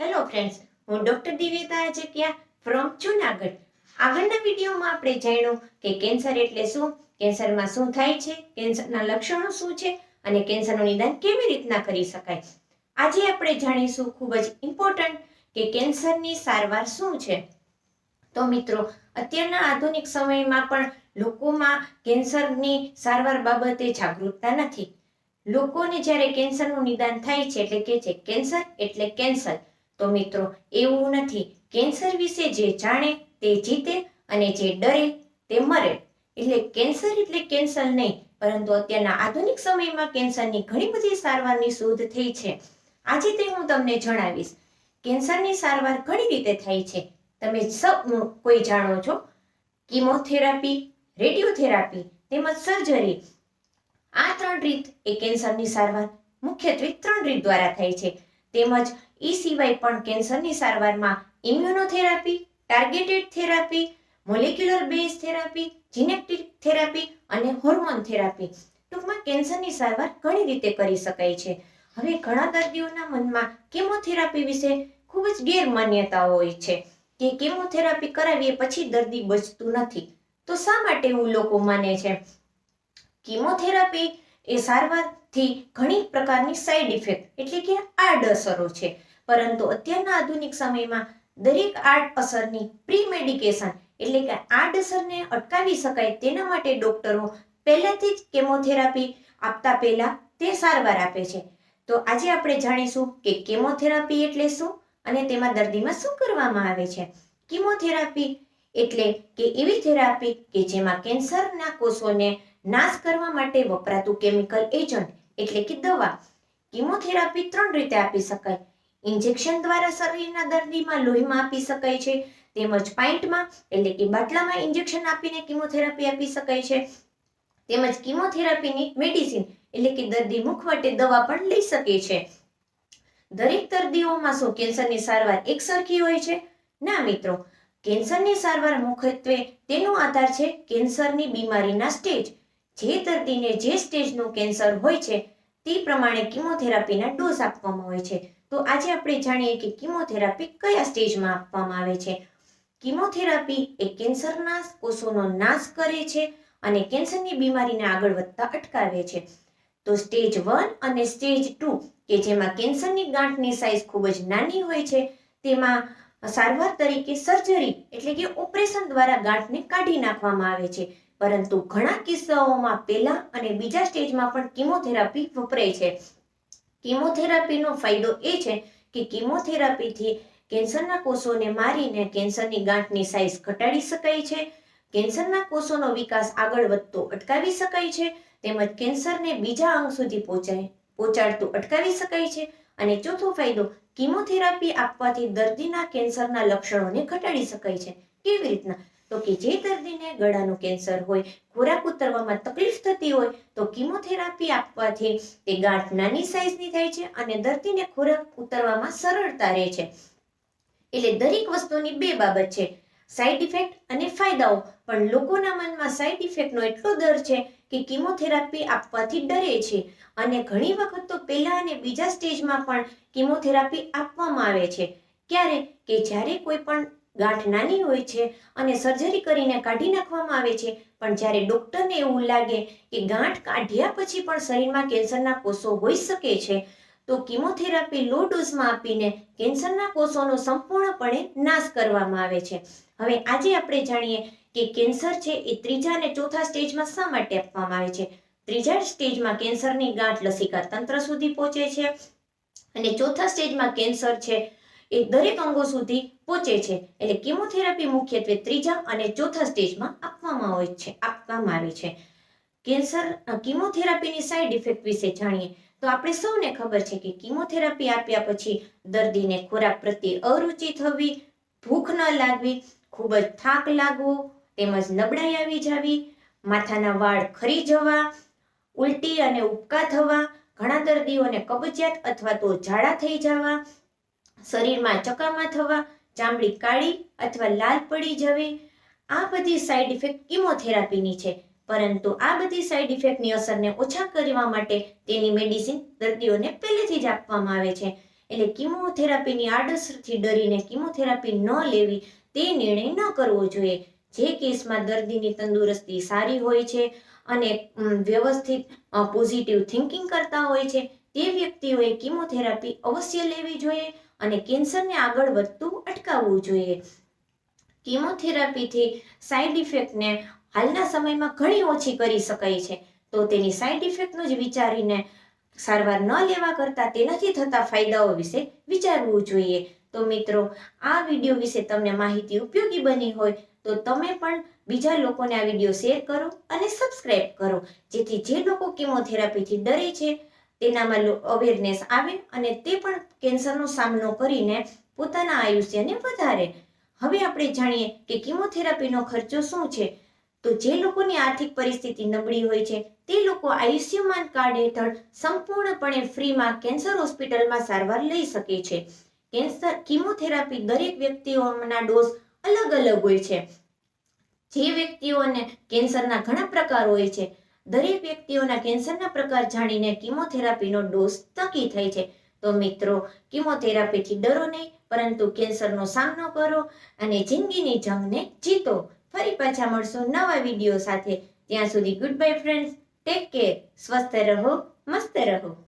Hello friends હું doctor Divyata અજકિયા from Junagadh આગળના વિડીયોમાં આપણે જાણ્યું કે કેન્સર એટલે શું? કેન્સરમાં શું થાય છે? કેન્સરના લક્ષણો શું છે? અને કેન્સરનું નિદાન કેવી રીતના કરી શકાય? આજે આપણે જાણીશું ખૂબ જ ઇમ્પોર્ટન્ટ કે કેન્સરની સારવાર શું છે. તો મિત્રો, અત્યારના આધુનિક સમયમાં પણ લોકોમાં કેન્સરની સારવાર બાબતે જાગૃતતા નથી. લોકોને જ્યારે કેન્સરનું નિદાન થાય છે એટલે કે છે કેન્સર એટલે કેન્સર. તો મિત્રો, એવું નથી. કેન્સર વિશે જે જાણે તે જીતે અને જે ડરે તે મરે. એટલે કેન્સર એટલે કેન્સર નહીં, પરંતુ અત્યારના આધુનિક સમયમાં કેન્સરની ઘણી બધી સારવારની શોધ થઈ છે. આજે તે હું તમને જણાવીશ. કેન્સરની સારવાર ઘણી રીતે થાય છે. તમે સૌ કોઈ જાણો છો? કિમોથેરાપી, રેડિયોથેરાપી તેમજ સર્જરી. આ ત્રણ રીત એ કેન્સરની સારવાર મુખ્યત્વે ત્રણ રીત દ્વારા થાય છે. તેમજ એ સિવાય પણ કેન્સરની સારવારમાં immunotherapy, targeted therapy, molecular base therapy genetic therapy અને હોર્મોન થેરાપી. ટૂંકમાં કેન્સરની સારવાર ઘણી રીતે કરી શકાય છે. હવે ઘણા દર્દીઓના મનમાં કેમોથેરાપી વિશે ખૂબ જ ગેરમાન્યતાઓ હોય છે કે કેમોથેરાપી કરાવીએ પછી દર્દી બચતું નથી. તો શા માટે એવું લોકો માને છે? કિમોથેરાપી એ સારવારથી ઘણી પ્રકારની સાઈડ ઇફેક્ટ એટલે કે આડઅસરો છે. પરંતુ અત્યારના આધુનિક સમયમાં દરેક આડ અસરની પ્રી મેડિકેશન એટલે કે આડઅસરને અટકાવી શકાય તેના માટે ડોક્ટરો પહેલાથી જ કેમોથેરાપી આપતા પહેલા તે સારવાર આપે છે. તો આજે આપણે જાણીશું કે કેમોથેરાપી એટલે શું અને તેમાં દર્દીમાં શું કરવામાં આવે છે. કિમોથેરાપી એટલે કે એવી થેરાપી કે જેમાં કેન્સરના કોષોને નાશ કરવા માટે વપરાતું કેમિકલ એજન્ટ એટલે કે દવા. કિમોથેરાપી ત્રણ રીતે આપી શકાય. ઇન્જેક્શન દ્વારા શરીરના દર્દીમાં લોહીમાં આપી શકાય છે, તેમજ પાઇન્ટમાં એટલે કે બાટલામાં ઇન્જેક્શન આપીને કિમોથેરાપી આપી શકાય છે. તેમજ કિમોથેરાપીની મેડિસિન એટલે કે દર્દી મુખવટે દવા પણ લઈ શકે છે. દરેક દર્દીઓમાં શું? કેન્સરની સારવાર એક સરખી હોય છે? ના મિત્રો. કેન્સરની સારવાર મુખ્યત્વે તેનો આધાર છે, કેન્સરની બીમારીના સ્ટેજ જે દર્દીને જે સ્ટેજનું કેન્સર હોય છે, તે પ્રમાણે કિમોથેરાપીના ડોઝ આપવામાં હોય છે. તો આજે આપણે જાણીએ કે કિમોથેરાપી કયા સ્ટેજમાં આપવામાં આવે છે. કિમોથેરાપી એ કેન્સરના કોષોનો નાશ કરે છે અને કેન્સરની બીમારીને આગળ વધતા અટકાવે છે. તો સ્ટેજ વન અને સ્ટેજ ટુ, કે જેમાં કેન્સરની ગાંઠની સાઇઝ ખૂબ જ નાની હોય છે, તેમાં સારવાર તરીકે સર્જરી એટલે કે ઓપરેશન દ્વારા ગાંઠને કાઢી નાખવામાં આવે છે. પરંતુ ઘણા કિસ્સાઓમાં પહેલા અને બીજા સ્ટેજમાં પણ કિમોથેરાપી વપરાય છે. કિમોથેરાપીનો ફાયદો એ છે કે કિમોથેરાપીથી કેન્સરના કોષોને મારીને કેન્સરની ગાંઠની સાઇઝ ઘટાડી શકાય છે. કેન્સરના કોષોનો વિકાસ આગળ વધતો અટકાવી શકાય છે તેમજ કેન્સરને બીજા અંગ સુધી પહોંચાય, પહોંચાડતું અટકાવી શકાય છે. અને ચોથો ફાયદો, કિમોથેરાપી આપવાથી દર્દીના કેન્સરના લક્ષણોને ઘટાડી શકાય છે. કેવી રીતના? તો કે જે દર્દીને ગળાનું કેન્સર હોય, ખોરાક ઉતરવામાં તકલીફ થતી હોય, તો કિમોથેરાપી આપવાથી તે ગાંઠ નાની સાઇઝની થાય છે અને દર્દીને ખોરાક ઉતરવામાં સરળતા રહે છે. એટલે દરેક વસ્તુની બે બાબત છે, સાઈડ ઇફેક્ટ અને ફાયદાઓ. પણ લોકોના મનમાં સાઈડ ઇફેક્ટનો એટલો ડર છે કે કિમોથેરાપી આપવાથી ડરે છે. અને ઘણી વખત તો પહેલા અને બીજા સ્ટેજમાં પણ કિમોથેરાપી આપવામાં આવે છે. ક્યારે? કે જ્યારે કોઈ પણ ગાંઠ નાની હોય છે અને સર્જરી કરીને કાઢી નાખવામાં આવે છે. પણ જ્યારે ડોક્ટરને એવું લાગે કે ગાંઠ કાઢ્યા પછી પણ શરીરમાં કેન્સરના કોષો હોઈ શકે છે, તો કિમોથેરાપી લો ડોઝમાં આપીને કેન્સરના કોષોનો સંપૂર્ણપણે નાશ કરવામાં આવે છે. હવે આજે આપણે જાણીએ કે કેન્સર છે એ ત્રીજા અને ચોથા સ્ટેજમાં શા માટે આપવામાં આવે છે? ત્રીજા સ્ટેજમાં કેન્સરની ગાંઠ લસિકા તંત્ર સુધી પહોંચે છે અને ચોથા સ્ટેજમાં કેન્સર છે એ દરેક અંગો સુધી પહોંચે છે. એટલે કિમોથેરાપી મુખ્યત્વે ત્રીજા અને ચોથા સ્ટેજમાં આપવામાં આવે છે, આપવામાં આવે છે. કેન્સર કિમોથેરાપીની સાઈડ ઇફેક્ટ વિશે જાણીએ, તો આપણે સૌને ખબર છે કે કિમોથેરાપી આપ્યા પછી દર્દીને ખોરાક પ્રત્યે અરુચિ થવી, ભૂખ ન લાગવી, ખૂબ જ થાક લાગવો, તેમજ નબળાઈ આવી જવી, માથાના વાળ ખરી જવા, ઉલટી અને ઉબકા થવા, ઘણા દર્દીઓને કબજિયાત અથવા તો ઝાડા થઈ જવા શરીરમાં ચકામા થવા, ચામડી કાળી અથવા લાલ પડી જવી, આ બધી સાઈડ ઇફેક્ટ કિમોથેરાપીની છે. પરંતુ આ બધી સાઈડ ઇફેક્ટની અસરને ઓછા કરવા માટે તેની મેડિસિન દર્દીઓને પહેલેથી જ આપવામાં આવે છે. એટલે કિમોથેરાપીની આડઅસરથી ડરીને કિમોથેરાપી ન લેવી, તે નિર્ણય ન કરવો જોઈએ. જે કેસમાં દર્દીની તંદુરસ્તી સારી હોય છે અને વ્યવસ્થિત પોઝિટિવ થિંકિંગ કરતા હોય છે, તે વ્યક્તિઓએ કિમોથેરાપી અવશ્ય લેવી જોઈએ. અને કેન્સરને આગળ વધતું અટકાવવું જોઈએ. કીમોથેરાપીથી સાઈડ ઇફેક્ટને હાલના સમયમાં ઘણી ઓછી કરી શકાય છે. તો તેની સાઈડ ઇફેક્ટનું જ વિચારીને સારવાર ન લેવા કરતાં તેનાથી થતા ફાયદાઓ વિશે વિચારવું જોઈએ. તો મિત્રો, આ વીડિયો વિશે તમને માહિતી ઉપયોગી બની હોય તો તમે પણ બીજા લોકોને આ વીડિયો શેર કરો અને સબસ્ક્રાઇબ કરો. જેથી જે લોકો કીમોથેરાપીથી ડરે છે તેનામાં અવેરનેસ આવે અને તે પણ કેન્સરનો સામનો કરીને પોતાના આયુષ્યને વધારે. હવે આપણે જાણીએ કે કિમોથેરાપીનો ખર્ચો શું છે? તો જે લોકોની આર્થિક પરિસ્થિતિ નબળી હોય છે, તે લોકો આયુષ્યમાન કાર્ડ હેઠળ સંપૂર્ણપણે ફ્રીમાં કેન્સર હોસ્પિટલમાં સારવાર લઈ શકે છે. કેન્સર કિમોથેરાપી દરેક વ્યક્તિઓના ડોઝ અલગ અલગ હોય છે. જે વ્યક્તિઓને કેન્સરના ઘણા પ્રકાર હોય છે દરેક વ્યક્તિઓના કેન્સરના પ્રકાર જાણીને કિમોથેરાપીનો ડોઝ નક્કી થાય છે. તો મિત્રો, કિમોથેરાપીથી ડરો નહીં, પરંતુ કેન્સરનો સામનો કરો અને જિંદગીની જંગને જીતો. ફરી પાછા મળશો નવા વીડિયો સાથે. ત્યાં સુધી good bye friends take care સ્વસ્થ રહો, મસ્ત રહો.